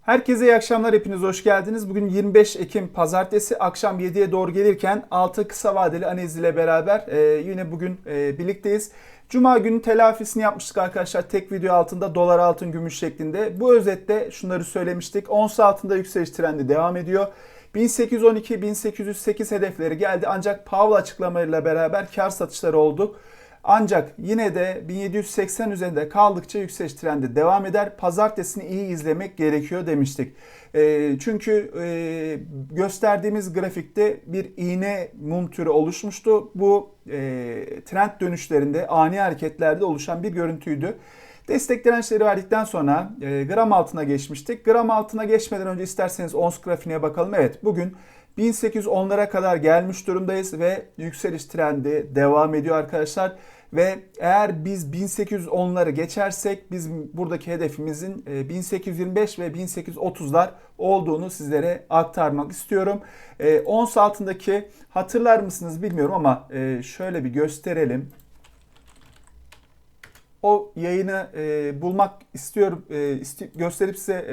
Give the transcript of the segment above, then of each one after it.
Herkese iyi akşamlar, hepiniz hoş geldiniz. Bugün 25 Ekim Pazartesi akşam 7'ye doğru gelirken 6 kısa vadeli analiz ile beraber e, yine bugün e, birlikteyiz. Cuma günü telafisini yapmıştık arkadaşlar tek video altında dolar altın gümüş şeklinde. Bu özette şunları söylemiştik. Ons altında yükseliş trendi devam ediyor. 1812-1808 hedefleri geldi ancak Powell açıklamalarıyla beraber kar satışları oldu. Ancak yine de 1780 üzerinde kaldıkça yükseliş trendi devam eder. Pazartesini iyi izlemek gerekiyor demiştik. E, çünkü e, gösterdiğimiz grafikte bir iğne mum türü oluşmuştu. Bu e, trend dönüşlerinde ani hareketlerde oluşan bir görüntüydü. Destek dirençleri verdikten sonra e, gram altına geçmiştik. Gram altına geçmeden önce isterseniz ons grafiğine bakalım. Evet bugün 1810'lara kadar gelmiş durumdayız ve yükseliş trendi devam ediyor arkadaşlar. Ve eğer biz 1810'ları geçersek biz buradaki hedefimizin 1825 e, ve 1830'lar olduğunu sizlere aktarmak istiyorum. E, ons altındaki hatırlar mısınız bilmiyorum ama e, şöyle bir gösterelim o yayını bulmak istiyorum, isti- gösterip size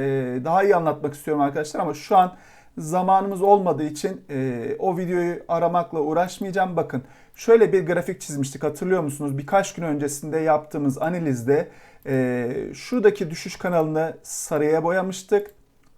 daha iyi anlatmak istiyorum arkadaşlar ama şu an zamanımız olmadığı için e, o videoyu aramakla uğraşmayacağım. Bakın şöyle bir grafik çizmiştik hatırlıyor musunuz? Birkaç gün öncesinde yaptığımız analizde e, şuradaki düşüş kanalını sarıya boyamıştık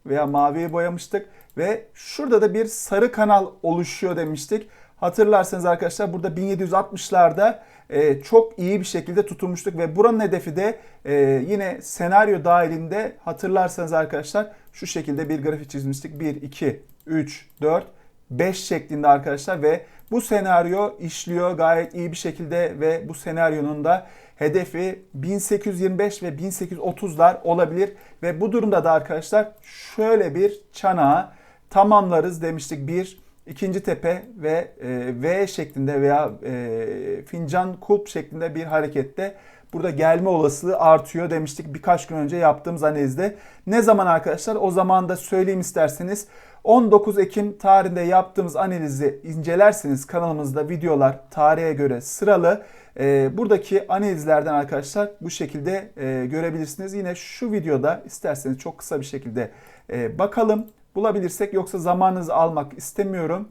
veya maviye boyamıştık ve şurada da bir sarı kanal oluşuyor demiştik. Hatırlarsanız arkadaşlar burada 1760'larda e, çok iyi bir şekilde tutunmuştuk ve buranın hedefi de e, yine senaryo dahilinde hatırlarsanız arkadaşlar şu şekilde bir grafik çizmiştik. 1, 2, 3, 4, 5 şeklinde arkadaşlar ve bu senaryo işliyor gayet iyi bir şekilde ve bu senaryonun da hedefi 1825 ve 1830'lar olabilir ve bu durumda da arkadaşlar şöyle bir çanağı tamamlarız demiştik. Bir ikinci tepe ve e, V şeklinde veya e, fincan kulp şeklinde bir harekette burada gelme olasılığı artıyor demiştik birkaç gün önce yaptığımız analizde. Ne zaman arkadaşlar? O zaman da söyleyeyim isterseniz. 19 Ekim tarihinde yaptığımız analizi incelerseniz kanalımızda videolar tarihe göre sıralı. E, buradaki analizlerden arkadaşlar bu şekilde e, görebilirsiniz. Yine şu videoda isterseniz çok kısa bir şekilde e, bakalım bulabilirsek yoksa zamanınızı almak istemiyorum.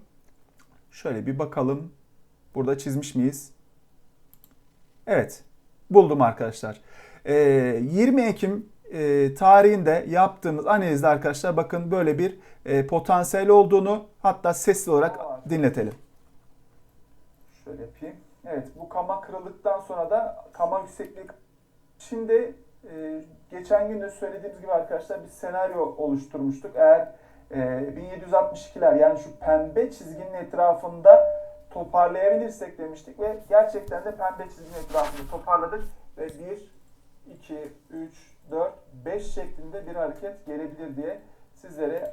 Şöyle bir bakalım. Burada çizmiş miyiz? Evet. Buldum arkadaşlar. Ee, 20 Ekim e, tarihinde yaptığımız analizde arkadaşlar bakın böyle bir e, potansiyel olduğunu hatta sesli olarak dinletelim. Şöyle yapayım. Evet bu kama kırıldıktan sonra da kama yüksekliği Şimdi e, geçen gün de söylediğimiz gibi arkadaşlar bir senaryo oluşturmuştuk. Eğer e, 1762'ler yani şu pembe çizginin etrafında toparlayabilirsek demiştik ve gerçekten de pembe çizginin etrafında toparladık ve 1, 2, 3, 4, 5 şeklinde bir hareket gelebilir diye sizlere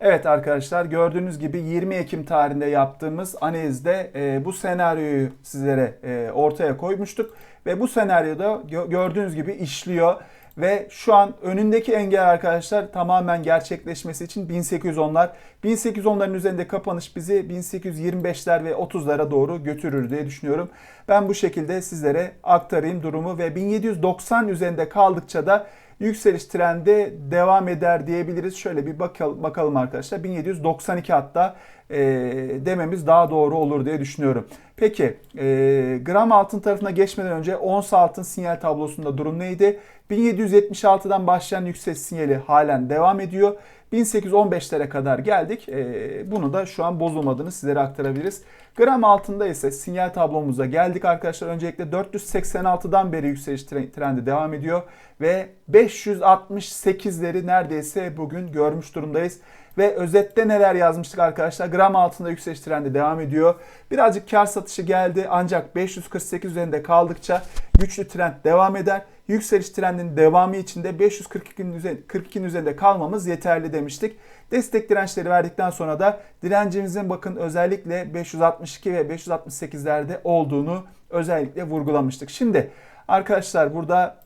Evet arkadaşlar gördüğünüz gibi 20 Ekim tarihinde yaptığımız analizde e, bu senaryoyu sizlere e, ortaya koymuştuk ve bu senaryoda gördüğünüz gibi işliyor. Ve şu an önündeki engel arkadaşlar tamamen gerçekleşmesi için 1810'lar. 1810'ların üzerinde kapanış bizi 1825'ler ve 30'lara doğru götürür diye düşünüyorum. Ben bu şekilde sizlere aktarayım durumu ve 1790 üzerinde kaldıkça da yükseliş trendi devam eder diyebiliriz. Şöyle bir bakalım, bakalım arkadaşlar. 1792 hatta e, dememiz daha doğru olur diye düşünüyorum. Peki e, gram altın tarafına geçmeden önce ons altın sinyal tablosunda durum neydi? 1776'dan başlayan yükseliş sinyali halen devam ediyor. 1815'lere kadar geldik. E, bunu da şu an bozulmadığını sizlere aktarabiliriz. Gram altında ise sinyal tablomuza geldik arkadaşlar. Öncelikle 486'dan beri yükseliş trendi devam ediyor. Ve 568'leri neredeyse bugün görmüş durumdayız. Ve özette neler yazmıştık arkadaşlar? Gram altında yükseliş trendi devam ediyor. Birazcık kar satışı geldi ancak 548 üzerinde kaldıkça güçlü trend devam eder. Yükseliş trendinin devamı için de 542'nin üzerinde, 42'nin üzerinde kalmamız yeterli demiştik. Destek dirençleri verdikten sonra da direncimizin bakın özellikle 562 ve 568'lerde olduğunu özellikle vurgulamıştık. Şimdi arkadaşlar burada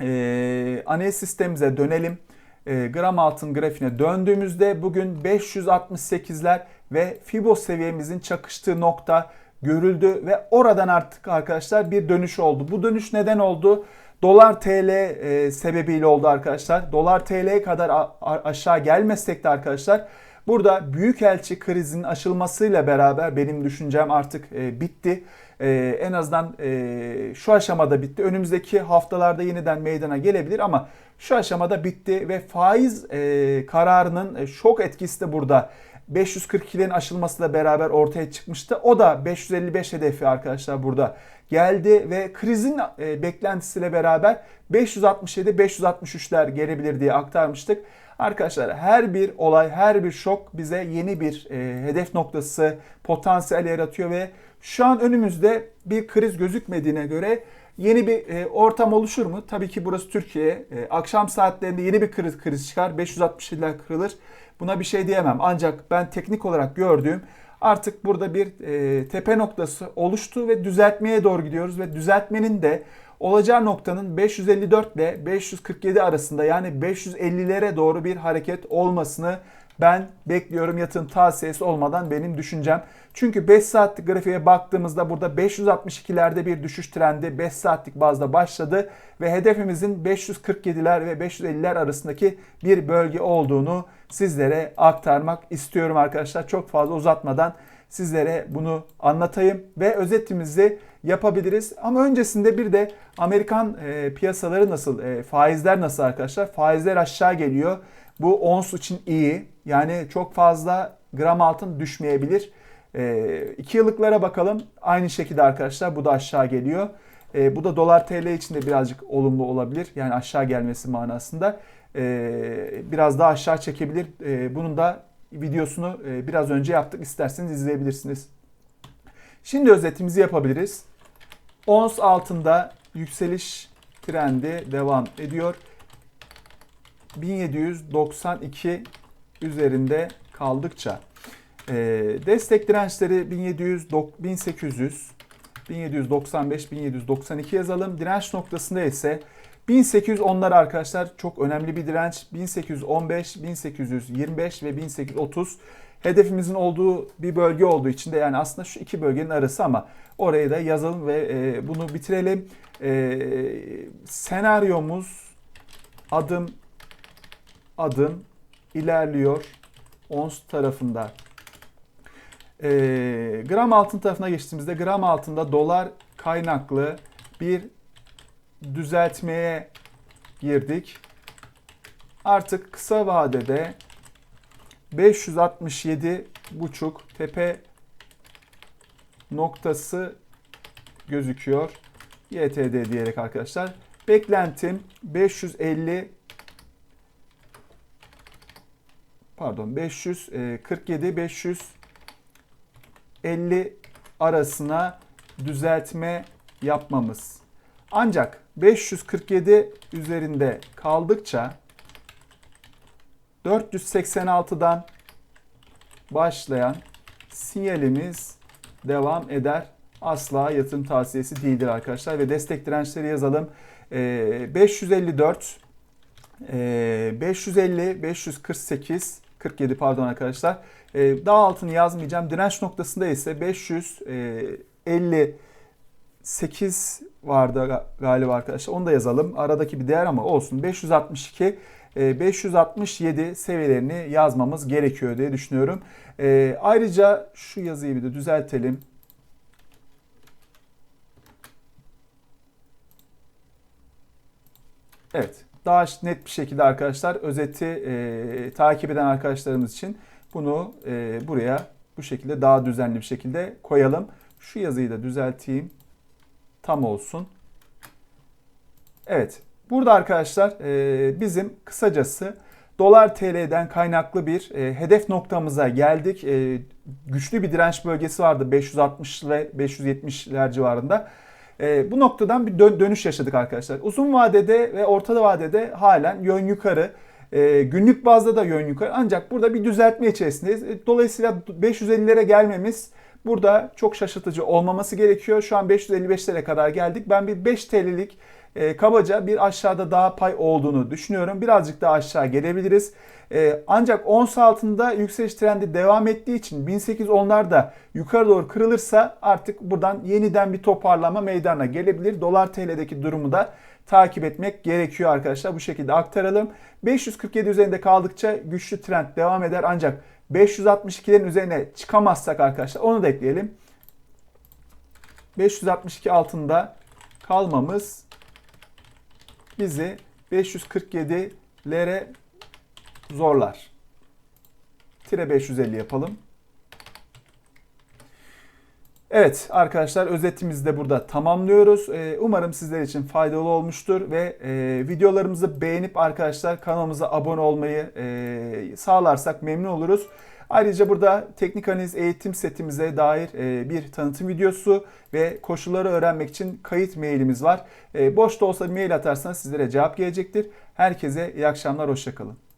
e, analiz sistemimize dönelim e, gram altın grafiğine döndüğümüzde bugün 568'ler ve Fibo seviyemizin çakıştığı nokta görüldü ve oradan artık arkadaşlar bir dönüş oldu. Bu dönüş neden oldu? Dolar TL e, sebebiyle oldu arkadaşlar. Dolar TL'ye kadar aşağı gelmesek de arkadaşlar burada büyükelçi krizinin aşılmasıyla beraber benim düşüncem artık e, bitti. E, en azından e, şu aşamada bitti. Önümüzdeki haftalarda yeniden meydana gelebilir ama şu aşamada bitti ve faiz e, kararının e, şok etkisi de burada 542'lerin aşılmasıyla beraber ortaya çıkmıştı. O da 555 hedefi arkadaşlar burada geldi ve krizin e, beklentisiyle beraber 567-563'ler gelebilir diye aktarmıştık. Arkadaşlar her bir olay, her bir şok bize yeni bir e, hedef noktası, potansiyel yaratıyor ve şu an önümüzde bir kriz gözükmediğine göre yeni bir e, ortam oluşur mu? Tabii ki burası Türkiye. E, akşam saatlerinde yeni bir kriz, kriz çıkar. 567'ler kırılır. Buna bir şey diyemem. Ancak ben teknik olarak gördüğüm artık burada bir e, tepe noktası oluştu ve düzeltmeye doğru gidiyoruz ve düzeltmenin de olacağı noktanın 554 ile 547 arasında yani 550'lere doğru bir hareket olmasını ben bekliyorum yatın tavsiyesi olmadan benim düşüncem. Çünkü 5 saatlik grafiğe baktığımızda burada 562'lerde bir düşüş trendi 5 saatlik bazda başladı ve hedefimizin 547'ler ve 550'ler arasındaki bir bölge olduğunu sizlere aktarmak istiyorum arkadaşlar. Çok fazla uzatmadan sizlere bunu anlatayım ve özetimizi yapabiliriz. Ama öncesinde bir de Amerikan e, piyasaları nasıl, e, faizler nasıl arkadaşlar? Faizler aşağı geliyor. Bu ons için iyi. Yani çok fazla gram altın düşmeyebilir. 2 yıllıklara bakalım. Aynı şekilde arkadaşlar bu da aşağı geliyor. E, bu da dolar TL için de birazcık olumlu olabilir. Yani aşağı gelmesi manasında. E, biraz daha aşağı çekebilir. E, bunun da videosunu e, biraz önce yaptık. İsterseniz izleyebilirsiniz. Şimdi özetimizi yapabiliriz. Ons altında yükseliş trendi devam ediyor. 1792 üzerinde kaldıkça e, destek dirençleri 1700 1800 1795 1792 yazalım. Direnç noktasında ise 1810'lar arkadaşlar çok önemli bir direnç. 1815, 1825 ve 1830 hedefimizin olduğu bir bölge olduğu için de yani aslında şu iki bölgenin arası ama oraya da yazalım ve e, bunu bitirelim. E, senaryomuz adım adım ilerliyor ons tarafında. E, gram altın tarafına geçtiğimizde gram altında dolar kaynaklı bir düzeltmeye girdik. Artık kısa vadede 567 buçuk tepe noktası gözüküyor. YTD diyerek arkadaşlar. Beklentim 550 pardon 547 550 arasına düzeltme yapmamız. Ancak 547 üzerinde kaldıkça 486'dan başlayan sinyalimiz devam eder. Asla yatırım tavsiyesi değildir arkadaşlar ve destek dirençleri yazalım. 554 550 548 47 pardon arkadaşlar. Ee, daha altını yazmayacağım. Direnç noktasında ise 558 vardı galiba arkadaşlar. Onu da yazalım. Aradaki bir değer ama olsun. 562 567 e, seviyelerini yazmamız gerekiyor diye düşünüyorum. E, ayrıca şu yazıyı bir de düzeltelim. Evet. Daha net bir şekilde arkadaşlar özeti e, takip eden arkadaşlarımız için bunu e, buraya bu şekilde daha düzenli bir şekilde koyalım. Şu yazıyı da düzelteyim. Tam olsun. Evet. Burada arkadaşlar e, bizim kısacası dolar TL'den kaynaklı bir e, hedef noktamıza geldik. E, güçlü bir direnç bölgesi vardı 560 ile 570'ler civarında. Bu noktadan bir dönüş yaşadık arkadaşlar. Uzun vadede ve orta vadede halen yön yukarı. günlük bazda da yön yukarı. Ancak burada bir düzeltme içerisindeyiz. dolayısıyla 550'lere gelmemiz burada çok şaşırtıcı olmaması gerekiyor. Şu an 555'lere kadar geldik. Ben bir 5 TL'lik e, kabaca bir aşağıda daha pay olduğunu düşünüyorum. Birazcık daha aşağı gelebiliriz. E, ancak ons altında yükseliş trendi devam ettiği için 1810'lar da yukarı doğru kırılırsa artık buradan yeniden bir toparlama meydana gelebilir. Dolar TL'deki durumu da takip etmek gerekiyor arkadaşlar. Bu şekilde aktaralım. 547 üzerinde kaldıkça güçlü trend devam eder ancak 562'lerin üzerine çıkamazsak arkadaşlar onu da ekleyelim. 562 altında kalmamız bizi 547'lere zorlar. Tire 550 yapalım. Evet arkadaşlar özetimizi de burada tamamlıyoruz. Ee, umarım sizler için faydalı olmuştur ve e, videolarımızı beğenip arkadaşlar kanalımıza abone olmayı e, sağlarsak memnun oluruz. Ayrıca burada teknik analiz eğitim setimize dair e, bir tanıtım videosu ve koşulları öğrenmek için kayıt mailimiz var. E, boş da olsa bir mail atarsanız sizlere cevap gelecektir. Herkese iyi akşamlar, hoşçakalın.